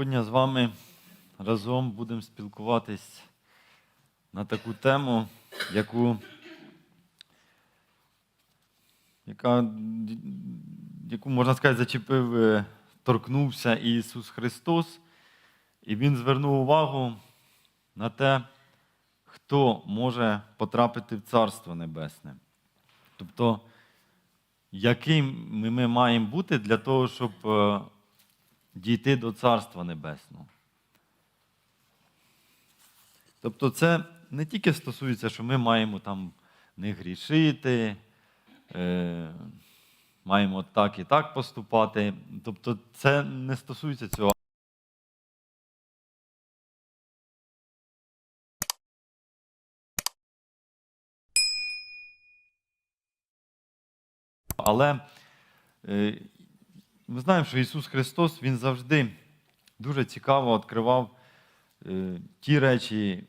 Сьогодні з вами разом будемо спілкуватись на таку тему, яку, яка, яку можна сказати, зачепив, е, торкнувся Ісус Христос, і Він звернув увагу на те, хто може потрапити в Царство Небесне. Тобто, яким ми, маємо бути для того, щоб е, дійти до Царства Небесного. Тобто, це не тільки стосується, що ми маємо там не грішити, е, маємо так і так поступати. Тобто, це не стосується цього. Але е, ми знаємо, що Ісус Христос Він завжди дуже цікаво відкривав е, ті речі,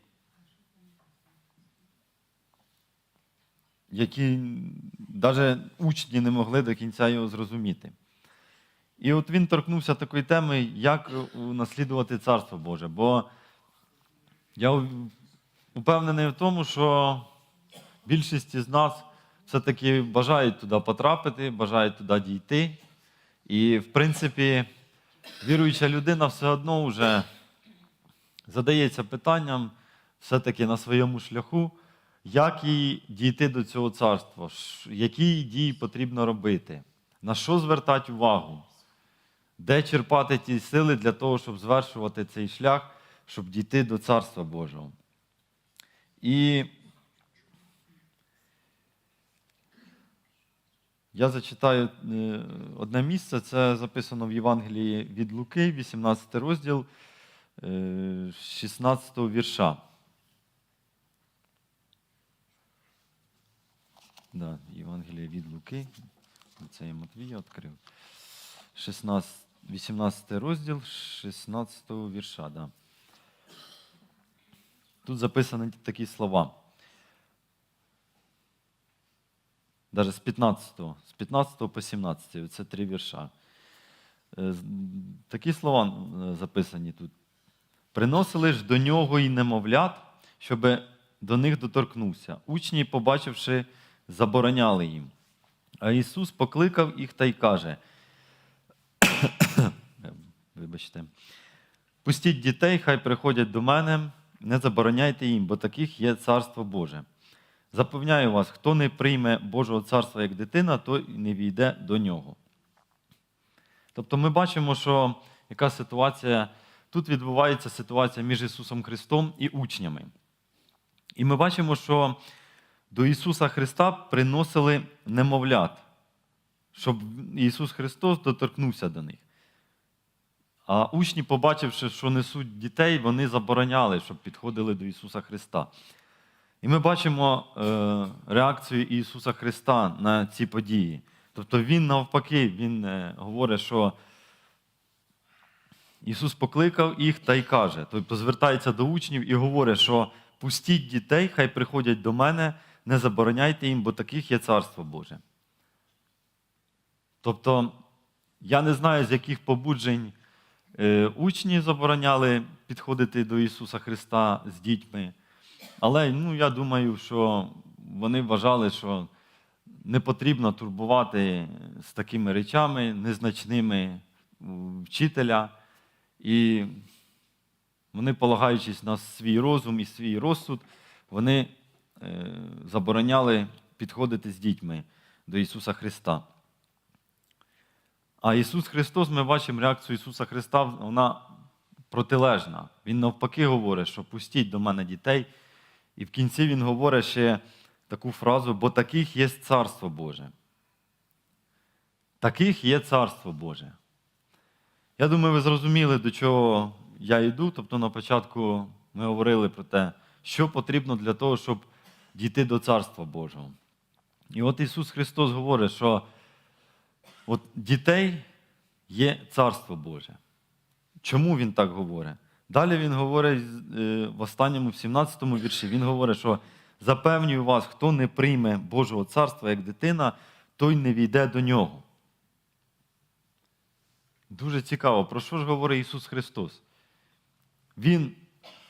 які навіть учні не могли до кінця його зрозуміти. І от він торкнувся такої теми, як унаслідувати Царство Боже. Бо я впевнений в тому, що більшість із нас все-таки бажають туди потрапити, бажають туди дійти. І, в принципі, віруюча людина все одно вже задається питанням все-таки на своєму шляху, як їй дійти до цього царства, які дії потрібно робити, на що звертати увагу, де черпати ті сили для того, щоб звершувати цей шлях, щоб дійти до Царства Божого. І Я зачитаю е, одне місце, це записано в Євангелії від Луки, 18 розділ, е, 16 вірша. Да, Євангеліє від Луки. Це я Матвія відкрив. 16, 18 розділ, 16 вірша. Да. Тут записані такі слова. Даже з 15, з 15 по 17, це три вірша. Такі слова е, записані тут. Приносили ж до нього і немовлят, щоб до них доторкнувся. Учні, побачивши, забороняли їм. А Ісус покликав їх та й каже: Вибачте, пустіть дітей, хай приходять до мене, не забороняйте їм, бо таких є Царство Боже. Запевняю вас, хто не прийме Божого царства як дитина, той не війде до нього. Тобто ми бачимо, що яка ситуація, тут відбувається ситуація між Ісусом Христом і учнями. І ми бачимо, що до Ісуса Христа приносили немовлят, щоб Ісус Христос доторкнувся до них. А учні, побачивши, що несуть дітей, вони забороняли, щоб підходили до Ісуса Христа. І ми бачимо е, реакцію Ісуса Христа на ці події. Тобто Він навпаки, Він е, говорить, що Ісус покликав їх та й каже, тобто звертається до учнів і говорить, що пустіть дітей, хай приходять до мене, не забороняйте їм, бо таких є Царство Боже. Тобто, я не знаю, з яких побуджень е, учні забороняли підходити до Ісуса Христа з дітьми. Але ну, я думаю, що вони вважали, що не потрібно турбувати з такими речами незначними вчителя. І вони, полагаючись на свій розум і свій розсуд, вони е, забороняли підходити з дітьми до Ісуса Христа. А Ісус Христос, ми бачимо реакцію Ісуса Христа, вона протилежна. Він навпаки говорить, що пустіть до мене дітей. І в кінці він говорить ще таку фразу, бо таких є Царство Боже. Таких є Царство Боже. Я думаю, ви зрозуміли, до чого я йду. Тобто на початку ми говорили про те, що потрібно для того, щоб дійти до Царства Божого. І от Ісус Христос говорить, що от дітей є Царство Боже. Чому Він так говорить? Далі він говорить е, в останньому, в 17-му вірші, він говорить, що запевнюю вас, хто не прийме Божого царства як дитина, той не війде до нього. Дуже цікаво, про що ж говорить Ісус Христос? Він,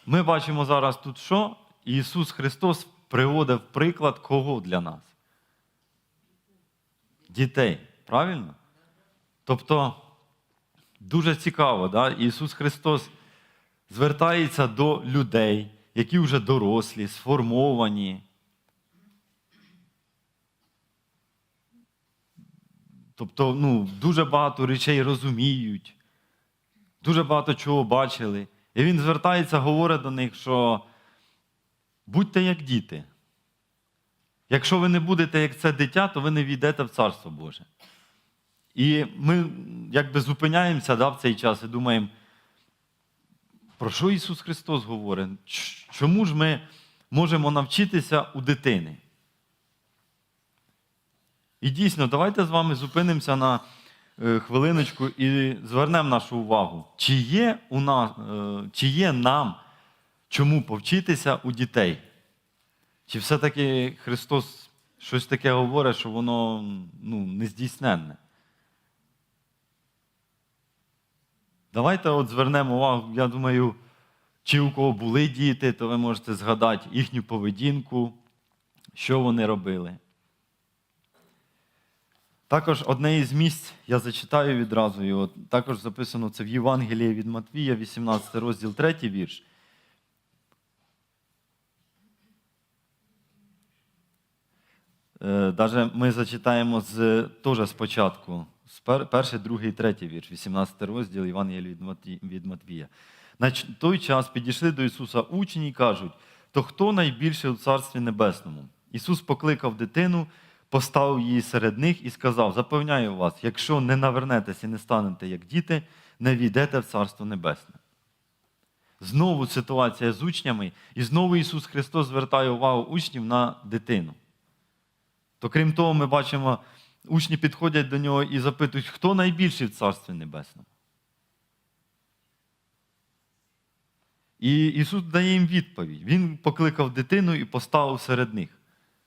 Ми бачимо зараз тут що? Ісус Христос приводив приклад кого для нас? Дітей. Правильно? Тобто, дуже цікаво, да? Ісус Христос звертається до людей, які вже дорослі, сформовані. Тобто, ну, дуже багато речей розуміють, дуже багато чого бачили. І він звертається, говорить до них, що будьте як діти. Якщо ви не будете як це дитя, то ви не війдете в Царство Боже. І ми якби зупиняємося да, в цей час і думаємо, про що Ісус Христос говорить? Чому ж ми можемо навчитися у дитини? І дійсно, давайте з вами зупинимося на е, хвилиночку і звернемо нашу увагу, чи є, у нас, е, чи є нам чому повчитися у дітей? Чи все-таки Христос щось таке говорить, що воно ну, нездійсненне? Давайте от звернемо увагу, я думаю, чи у кого були діти, то ви можете згадати їхню поведінку, що вони робили. Також одне із місць я зачитаю відразу його. Також записано це в Євангелії від Матвія, 18 розділ, 3 вірш. Е, Даже ми зачитаємо з, теж спочатку, перший, другий, третій вірш, 18 розділ Євангелія від Матвія. На той час підійшли до Ісуса учні і кажуть, то хто найбільший у Царстві Небесному? Ісус покликав дитину, поставив її серед них і сказав: Запевняю вас, якщо не навернетеся і не станете як діти, не війдете в Царство Небесне. Знову ситуація з учнями, і знову Ісус Христос звертає увагу учнів на дитину. То крім того, ми бачимо, учні підходять до нього і запитують, хто найбільший в Царстві Небесному. І Ісус дає їм відповідь. Він покликав дитину і поставив серед них.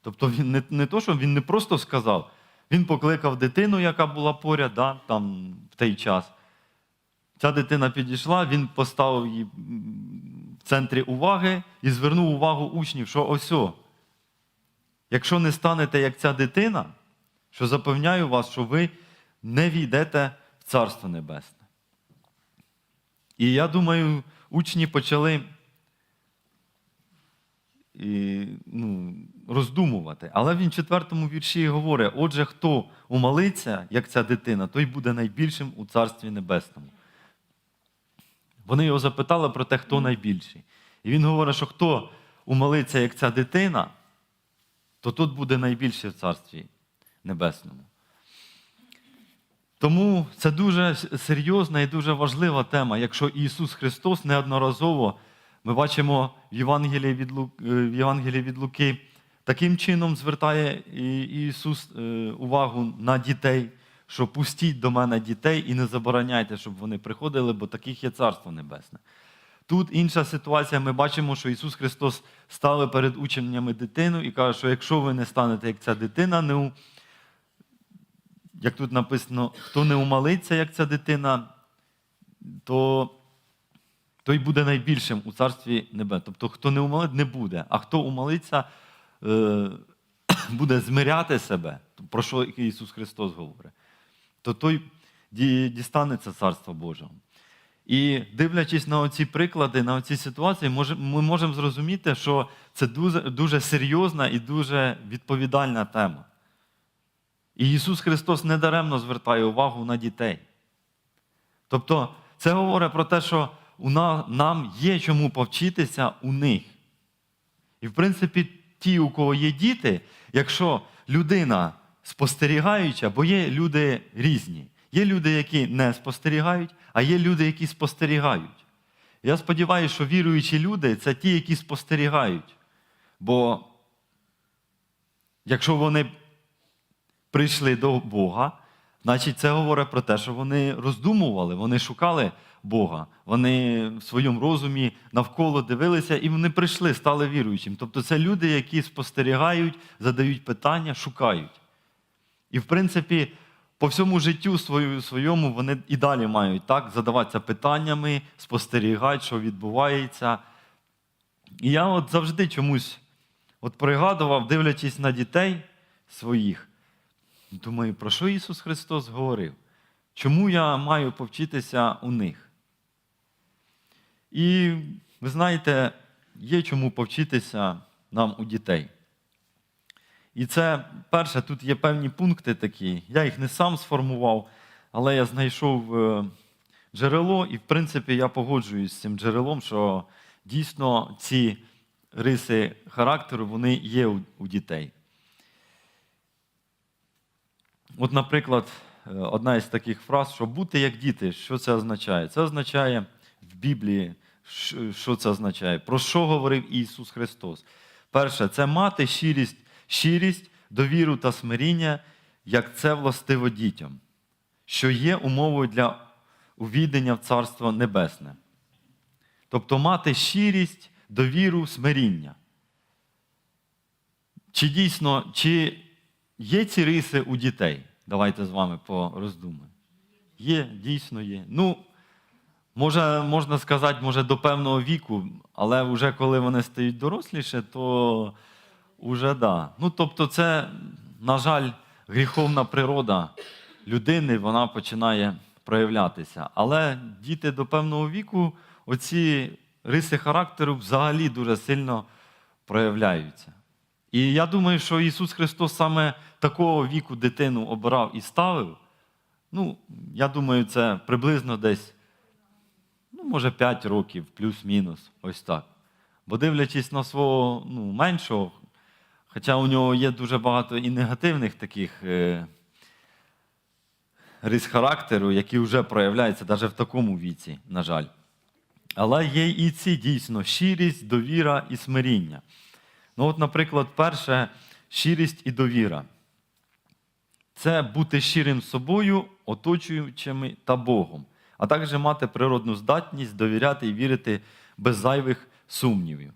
Тобто він не, не то, що він не просто сказав, він покликав дитину, яка була поряд да, там, в той час. Ця дитина підійшла, він поставив її в центрі уваги і звернув увагу учнів, що ось. Якщо не станете як ця дитина, що запевняю вас, що ви не війдете в Царство Небесне. І я думаю, учні почали і, ну, роздумувати. Але він в четвертому вірші говорить: отже, хто умалиться, як ця дитина, той буде найбільшим у Царстві Небесному. Вони його запитали про те, хто найбільший. І він говорить, що хто умалиться, як ця дитина, то тут буде найбільше в Царстві Небесному. Тому це дуже серйозна і дуже важлива тема, якщо Ісус Христос неодноразово, ми бачимо в Євангелії від, Лу... е, в Євангелії від Луки, таким чином звертає Ісус е, увагу на дітей, що пустіть до мене дітей і не забороняйте, щоб вони приходили, бо таких є Царство Небесне. Тут інша ситуація. Ми бачимо, що Ісус Христос ставить перед учнями дитину і каже, що якщо ви не станете як ця дитина, не у... як тут написано, хто не умалиться, як ця дитина, то той буде найбільшим у Царстві Небе. Тобто, хто не умалить, не буде. А хто умалиться, е, буде змиряти себе, про що Ісус Христос говорить, то той дістанеться Царства Божого. І дивлячись на оці приклади, на оці ситуації, ми можемо зрозуміти, що це дуже, дуже серйозна і дуже відповідальна тема. І Ісус Христос недаремно звертає увагу на дітей. Тобто, це говорить про те, що у на- нам є чому повчитися у них. І, в принципі, ті, у кого є діти, якщо людина спостерігаюча, бо є люди різні. Є люди, які не спостерігають, а є люди, які спостерігають. Я сподіваюся, що віруючі люди це ті, які спостерігають. Бо якщо вони прийшли до Бога, значить це говорить про те, що вони роздумували, вони шукали Бога, вони в своєму розумі навколо дивилися і вони прийшли, стали віруючим. Тобто це люди, які спостерігають, задають питання, шукають. І, в принципі, по всьому життю своєму вони і далі мають так задаватися питаннями, спостерігати, що відбувається. І я от завжди чомусь от пригадував, дивлячись на дітей своїх, думаю, про що Ісус Христос говорив? Чому я маю повчитися у них? І ви знаєте, є чому повчитися нам у дітей. І це перше, тут є певні пункти такі. Я їх не сам сформував, але я знайшов е, джерело, і, в принципі, я погоджуюсь з цим джерелом, що дійсно ці риси характеру вони є у, у дітей. От, наприклад, е, одна із таких фраз, що бути як діти, що це означає? Це означає в Біблії, що- це означає? Про що говорив Ісус Христос? Перше, це мати щирість, щирість, довіру та смиріння, як це властиво дітям, що є умовою для увійдення в Царство Небесне. Тобто мати щирість, довіру, смиріння. Чи дійсно, чи є ці риси у дітей? Давайте з вами пороздумаємо. Є, дійсно є. Ну, може, можна сказати, може, до певного віку, але вже коли вони стають доросліше, то вже да. Ну, тобто, це, на жаль, гріховна природа людини, вона починає проявлятися. Але діти до певного віку, оці риси характеру взагалі дуже сильно проявляються. І я думаю, що Ісус Христос саме такого віку дитину обирав і ставив. Ну, я думаю, це приблизно десь, ну, може, 5 років, плюс-мінус, ось так. Бо дивлячись на свого ну, меншого, хоча у нього є дуже багато і негативних таких е, рис характеру, які вже проявляються навіть в такому віці, на жаль. Але є і ці дійсно щирість, довіра і смиріння. Ну, от, наприклад, перше щирість і довіра. Це бути щирим собою, оточуючими та Богом, а також мати природну здатність довіряти і вірити без зайвих сумнівів.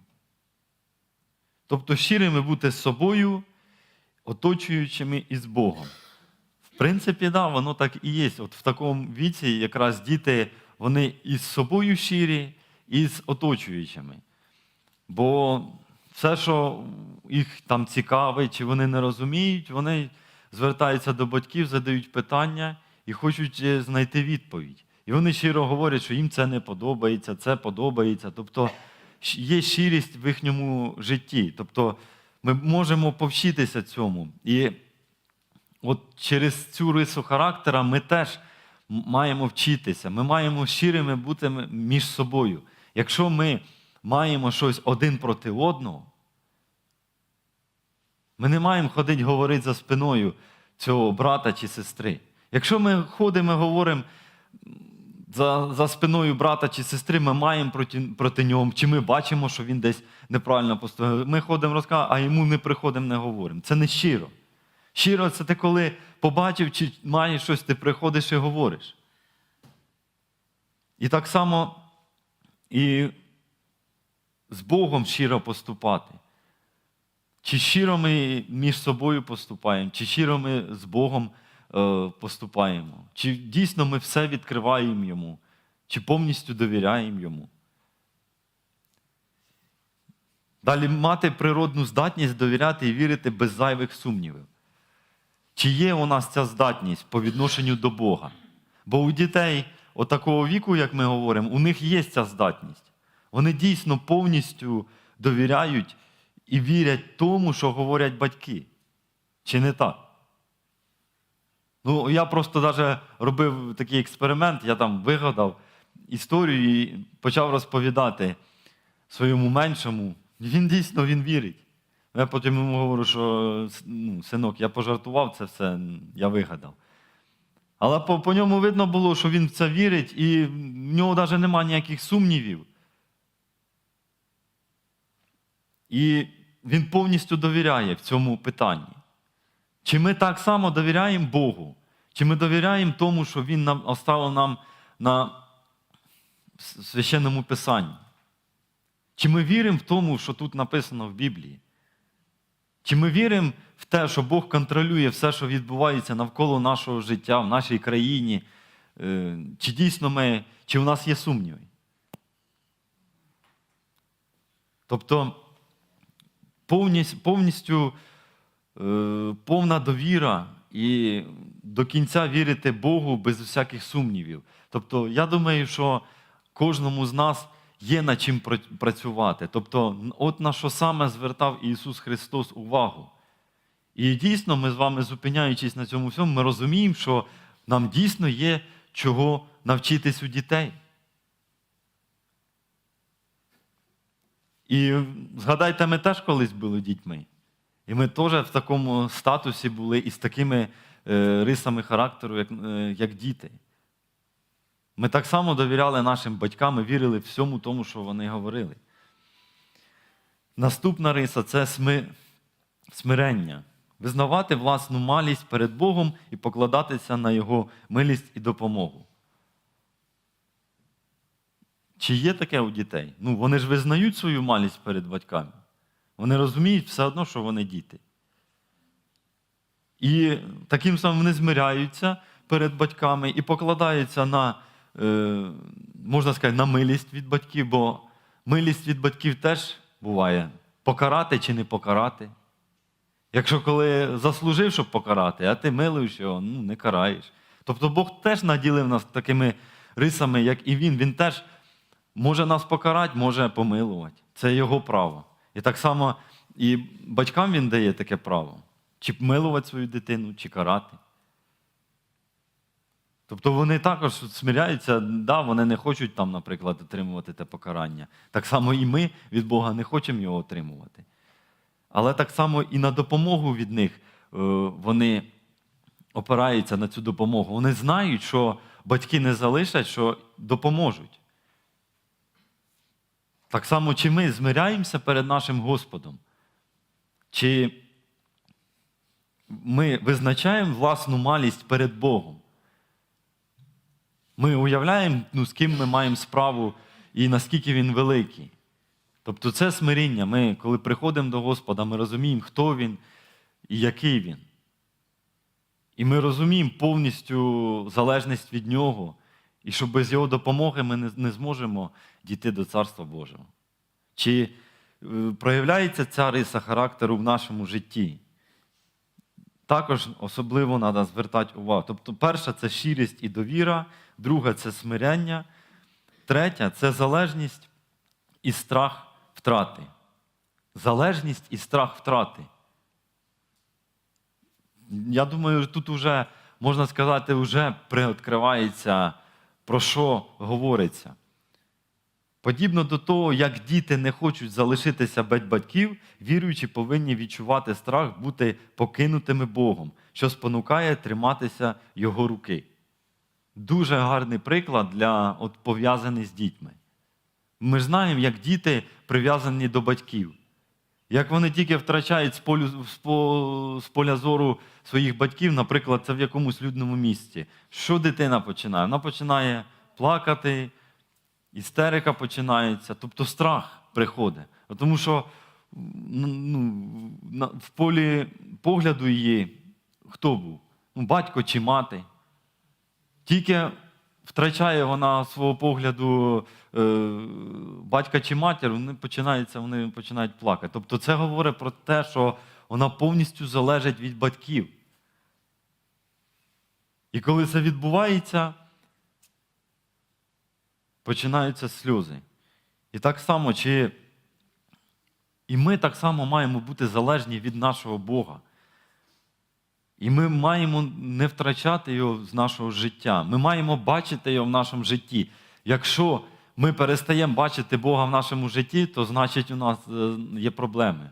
Тобто щирими бути з собою, оточуючими і з Богом. В принципі, да, воно так і є. От в такому віці якраз діти вони і з собою щирі, і з оточуючими. Бо все, що їх там цікавить, чи вони не розуміють, вони звертаються до батьків, задають питання і хочуть е, знайти відповідь. І вони щиро говорять, що їм це не подобається, це подобається. Тобто є щирість в їхньому житті. Тобто ми можемо повчитися цьому. І от через цю рису характера ми теж маємо вчитися. Ми маємо щирими бути між собою. Якщо ми маємо щось один проти одного, ми не маємо ходити говорити за спиною цього брата чи сестри. Якщо ми ходимо і говоримо за, за спиною брата чи сестри, ми маємо проти, проти нього, чи ми бачимо, що він десь неправильно поступив. Ми ходимо розказуємо, а йому не приходимо, не говоримо. Це не щиро. Щиро це ти коли побачив, чи маєш щось, ти приходиш і говориш. І так само і з Богом щиро поступати. Чи щиро ми між собою поступаємо, чи щиро ми з Богом е, поступаємо, чи дійсно ми все відкриваємо Йому, чи повністю довіряємо Йому. Далі мати природну здатність довіряти і вірити без зайвих сумнівів. Чи є у нас ця здатність по відношенню до Бога? Бо у дітей отакого віку, як ми говоримо, у них є ця здатність. Вони дійсно повністю довіряють і вірять тому, що говорять батьки. Чи не так? Ну, я просто навіть робив такий експеримент, я там вигадав історію і почав розповідати своєму меншому. Він дійсно він вірить. Я потім йому говорю, що ну, синок, я пожартував це все, я вигадав. Але по, по ньому видно було, що він в це вірить, і в нього навіть немає ніяких сумнівів. І він повністю довіряє в цьому питанні. Чи ми так само довіряємо Богу? Чи ми довіряємо тому, що Він нам оставив нам на священному Писанні? Чи ми віримо в тому, що тут написано в Біблії? Чи ми віримо в те, що Бог контролює все, що відбувається навколо нашого життя, в нашій країні? Е, Чи дійсно ми, чи у нас є сумніви? Тобто повністю, е, повна довіра і до кінця вірити Богу без всяких сумнівів. Тобто, я думаю, що кожному з нас є над чим працювати. Тобто, от на що саме звертав Ісус Христос увагу. І дійсно, ми з вами, зупиняючись на цьому всьому, ми розуміємо, що нам дійсно є чого навчитись у дітей. І згадайте, ми теж колись були дітьми. І ми теж в такому статусі були і з такими е, рисами характеру, як, е, як діти. Ми так само довіряли нашим батькам, ми вірили всьому тому, що вони говорили. Наступна риса це сми... смирення. Визнавати власну малість перед Богом і покладатися на Його милість і допомогу. Чи є таке у дітей? Ну, вони ж визнають свою малість перед батьками. Вони розуміють все одно, що вони діти. І таким самим вони змиряються перед батьками і покладаються на, е, можна сказати, на милість від батьків, бо милість від батьків теж буває покарати чи не покарати. Якщо коли заслужив, щоб покарати, а ти милуєш його, ну не караєш. Тобто Бог теж наділив нас такими рисами, як і Він. Він теж може нас покарати, може помилувати. Це його право. І так само і батькам він дає таке право. Чи милувати свою дитину, чи карати. Тобто вони також смиряються, да, вони не хочуть там, наприклад, отримувати те покарання. Так само і ми від Бога не хочемо його отримувати. Але так само і на допомогу від них е, вони опираються на цю допомогу. Вони знають, що батьки не залишать, що допоможуть. Так само, чи ми змиряємося перед нашим Господом? Чи ми визначаємо власну малість перед Богом? Ми уявляємо, ну, з ким ми маємо справу і наскільки він великий. Тобто це смиріння. Ми, коли приходимо до Господа, ми розуміємо, хто Він і який Він. І ми розуміємо повністю залежність від Нього, і що без Його допомоги ми не, зможемо дійти до Царства Божого. Чи е, проявляється ця риса характеру в нашому житті? Також особливо треба звертати увагу. Тобто, перша це щирість і довіра, друга це смиряння, третя це залежність і страх втрати. Залежність і страх втрати. Я думаю, тут вже, можна сказати, вже приоткривається, про що говориться. Подібно до того, як діти не хочуть залишитися без батьків, віруючі повинні відчувати страх бути покинутими Богом, що спонукає триматися Його руки. Дуже гарний приклад для от, пов'язаний з дітьми. Ми знаємо, як діти прив'язані до батьків. Як вони тільки втрачають з, полю, з, по- з поля зору своїх батьків, наприклад, це в якомусь людному місці. Що дитина починає? Вона починає плакати, істерика починається, тобто страх приходить. Тому що ну, в полі погляду її хто був? Ну, батько чи мати. Тільки втрачає вона свого погляду е, батька чи матір, вони починаються, вони починають плакати. Тобто це говорить про те, що вона повністю залежить від батьків. І коли це відбувається, починаються сльози. І так само, чи і ми так само маємо бути залежні від нашого Бога. І ми маємо не втрачати його з нашого життя. Ми маємо бачити його в нашому житті. Якщо ми перестаємо бачити Бога в нашому житті, то значить у нас е, є проблеми.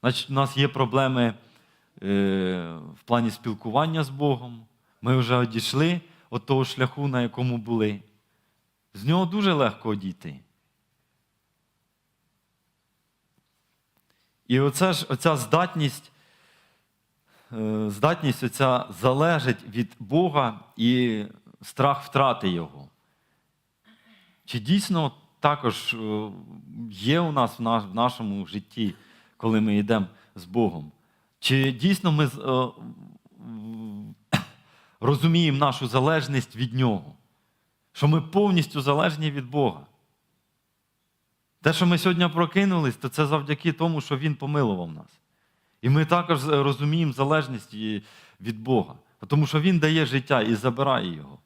Значить, у нас є проблеми е, в плані спілкування з Богом. Ми вже одійшли від того шляху, на якому були. З нього дуже легко одійти. І оце ж, оця здатність, е, здатність оця залежить від Бога і страх втрати Його. Чи дійсно також е, є у нас в нашому житті, коли ми йдемо з Богом? Чи дійсно ми е, розуміємо нашу залежність від Нього? Що ми повністю залежні від Бога? Те, що ми сьогодні прокинулись, то це завдяки тому, що Він помилував нас. І ми також розуміємо залежність від Бога, тому що Він дає життя і забирає його.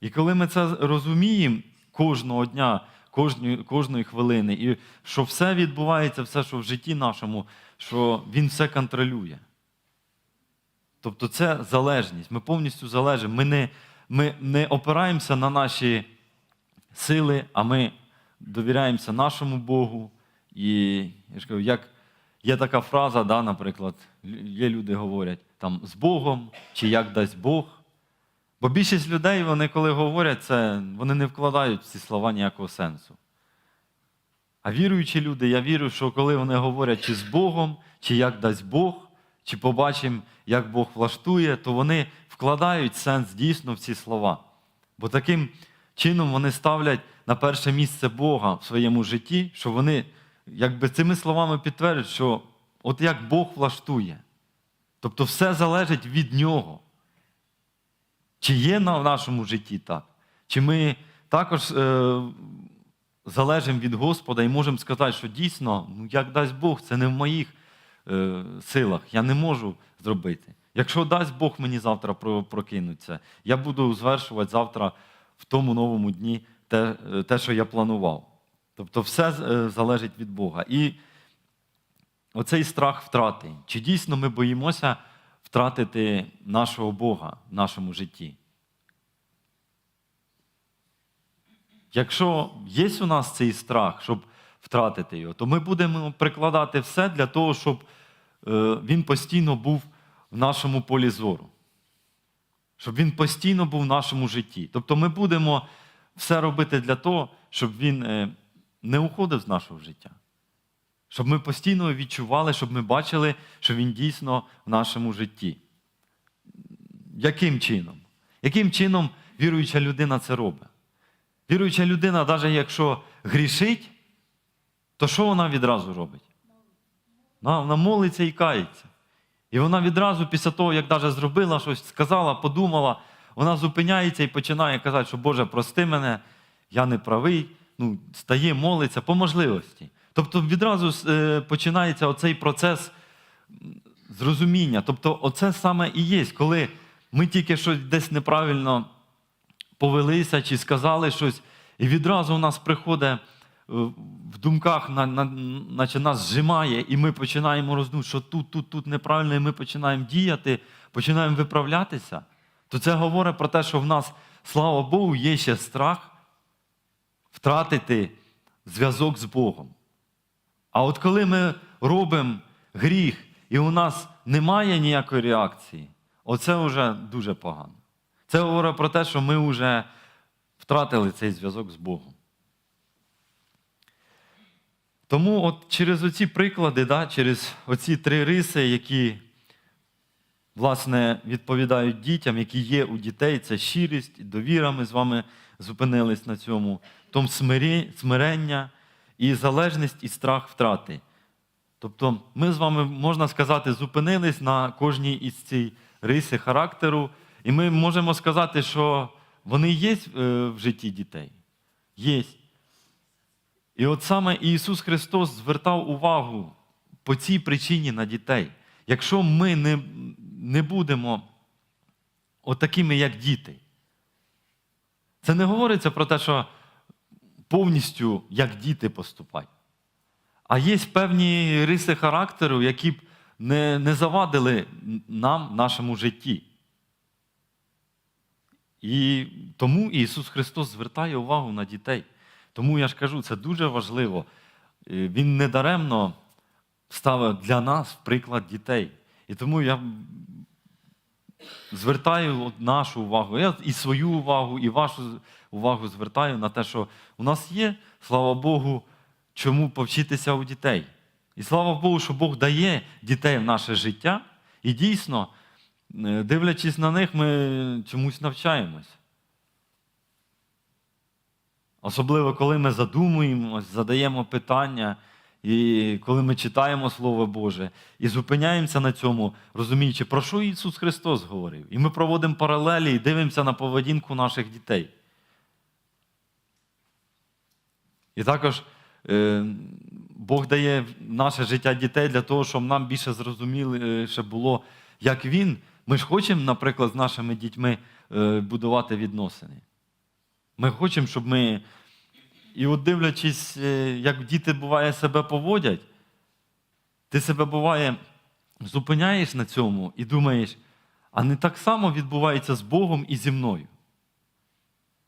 І коли ми це розуміємо кожного дня, кожної, кожної хвилини, і що все відбувається, все, що в житті нашому, що Він все контролює. Тобто це залежність. Ми повністю залежимо. Ми не, ми не опираємося на наші сили, а ми довіряємося нашому Богу. І я ж кажу, як є така фраза, да, наприклад, є люди говорять там з Богом чи як дасть Бог. Бо більшість людей, вони коли говорять це, вони не вкладають в ці слова ніякого сенсу. А віруючі люди, я вірю, що коли вони говорять чи з Богом, чи як дасть Бог, чи побачимо, як Бог влаштує, то вони вкладають сенс дійсно в ці слова. Бо таким чином вони ставлять на перше місце Бога в своєму житті, що вони якби цими словами підтверджують, що от як Бог влаштує. Тобто все залежить від нього. Чи є на в нашому житті так? Чи ми також е, залежимо від Господа і можемо сказати, що дійсно, ну як дасть Бог, це не в моїх е, силах, я не можу зробити. Якщо дасть Бог мені завтра прокинуться, я буду звершувати завтра в тому новому дні те, е, те що я планував. Тобто все е, залежить від Бога. І оцей страх втрати. Чи дійсно ми боїмося втратити нашого Бога в нашому житті? Якщо є у нас цей страх, щоб втратити його, то ми будемо прикладати все для того, щоб е, він постійно був в нашому полі зору. Щоб він постійно був в нашому житті. Тобто ми будемо все робити для того, щоб він е, не уходив з нашого життя. Щоб ми постійно відчували, щоб ми бачили, що він дійсно в нашому житті. Яким чином? Яким чином віруюча людина це робить? Віруюча людина, навіть якщо грішить, то що вона відразу робить? Вона вона молиться і кається. І вона відразу, після того, як навіть зробила щось, сказала, подумала, вона зупиняється і починає казати, що Боже, прости мене, я не правий, ну, стає, молиться по можливості. Тобто відразу е, починається оцей процес зрозуміння. Тобто, оце саме і є, коли ми тільки щось десь неправильно повелися чи сказали щось, і відразу у нас приходить в думках, на, на, наче нас зжимає, і ми починаємо роздумувати, що тут, тут, тут неправильно, і ми починаємо діяти, починаємо виправлятися, то це говорить про те, що в нас, слава Богу, є ще страх втратити зв'язок з Богом. А от коли ми робимо гріх, і у нас немає ніякої реакції, оце вже дуже погано. Це говорить про те, що ми вже втратили цей зв'язок з Богом. Тому от через оці приклади, да, через оці три риси, які, власне, відповідають дітям, які є у дітей, це щирість, довіра, ми з вами зупинились на цьому, том смирення і залежність і страх втрати. Тобто ми з вами, можна сказати, зупинились на кожній із цій риси характеру, і ми можемо сказати, що вони є е, в житті дітей. Є. І от саме Ісус Христос звертав увагу по цій причині на дітей. Якщо ми не, не будемо отакими, як діти, це не говориться про те, що повністю як діти поступать. А є певні риси характеру, які б не, не завадили нам нашому житті. І тому Ісус Христос звертає увагу на дітей. Тому я ж кажу, це дуже важливо. Е, Він недаремно ставив для нас приклад дітей. І тому я звертаю нашу увагу, я і свою увагу, і вашу увагу звертаю на те, що у нас є, слава Богу, чому повчитися у дітей. І слава Богу, що Бог дає дітей в наше життя. І дійсно, е, дивлячись на них, ми чомусь навчаємось. Особливо, коли ми задумуємось, задаємо питання і коли ми читаємо Слово Боже і зупиняємося на цьому, розуміючи, про що Ісус Христос говорив. І ми проводимо паралелі і дивимося на поведінку наших дітей. І також е, Бог дає наше життя дітей для того, щоб нам більше зрозуміліше було, як Він. Ми ж хочемо, наприклад, з нашими дітьми е, будувати відносини. Ми хочемо, щоб ми. І от дивлячись, е, як діти буває себе поводять, ти себе буває зупиняєш на цьому і думаєш, а не так само відбувається з Богом і зі мною.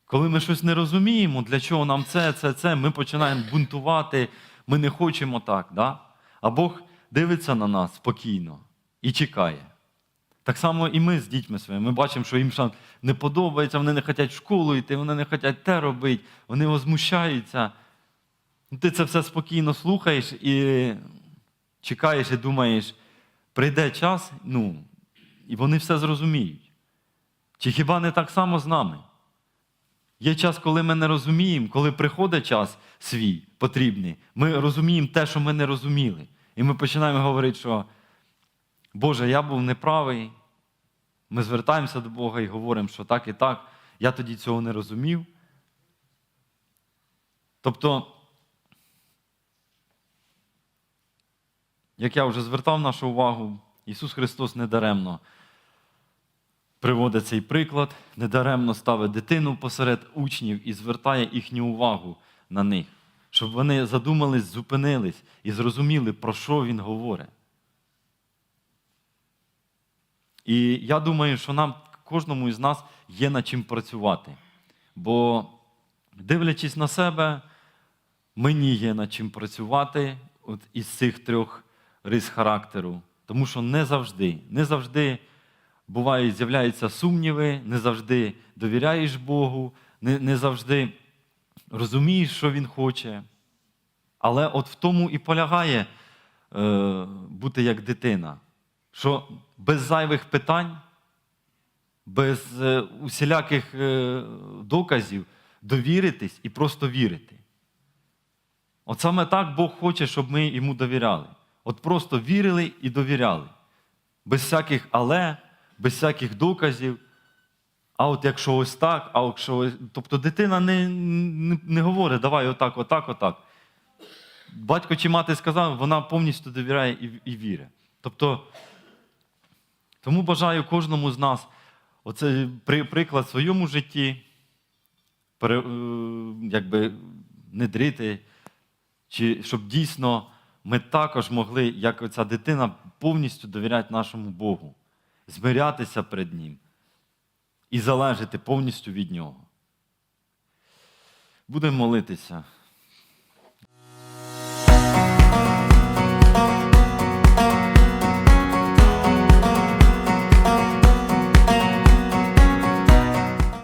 Коли ми щось не розуміємо, для чого нам це, це, це, ми починаємо бунтувати, ми не хочемо так. Да? А Бог дивиться на нас спокійно і чекає. Так само і ми з дітьми своїми. Ми бачимо, що їм не подобається, вони не хочуть в школу йти, вони не хочуть те робити, вони возмущаються. Ну, Ти це все спокійно слухаєш і чекаєш і думаєш, прийде час, ну, і вони все зрозуміють. Чи хіба не так само з нами? Є час, коли ми не розуміємо, коли приходить час свій потрібний, ми розуміємо те, що ми не розуміли. І ми починаємо говорити, що Боже, я був неправий. Ми звертаємося до Бога і говоримо, що так і так, я тоді цього не розумів. Тобто, як я вже звертав нашу увагу, Ісус Христос недаремно приводить цей приклад, недаремно ставить дитину посеред учнів і звертає їхню увагу на них, щоб вони задумались, зупинились і зрозуміли, про що Він говорить. І я думаю, що нам, кожному із нас, є над чим працювати. Бо, дивлячись на себе, мені є над чим працювати от із цих трьох рис характеру. Тому що не завжди, не завжди бувають, з'являються сумніви, не завжди довіряєш Богу, не, не завжди розумієш, що Він хоче. Але от в тому і полягає е, бути як дитина, що без зайвих питань, без е, усіляких е, доказів довіритись і просто вірити. От саме так Бог хоче, щоб ми йому довіряли. От просто вірили і довіряли. Без всяких але, без всяких доказів. А от якщо ось так, а якщо ось... Тобто дитина не, не, не говорить, давай отак, отак, отак. Батько чи мати сказав, вона повністю довіряє і, і вірить. Тобто, тому бажаю кожному з нас оце приклад в своєму житті, е, якби не дрити, чи щоб дійсно ми також могли, як оця дитина, повністю довіряти нашому Богу, змирятися перед Ним і залежати повністю від Нього. Будемо молитися.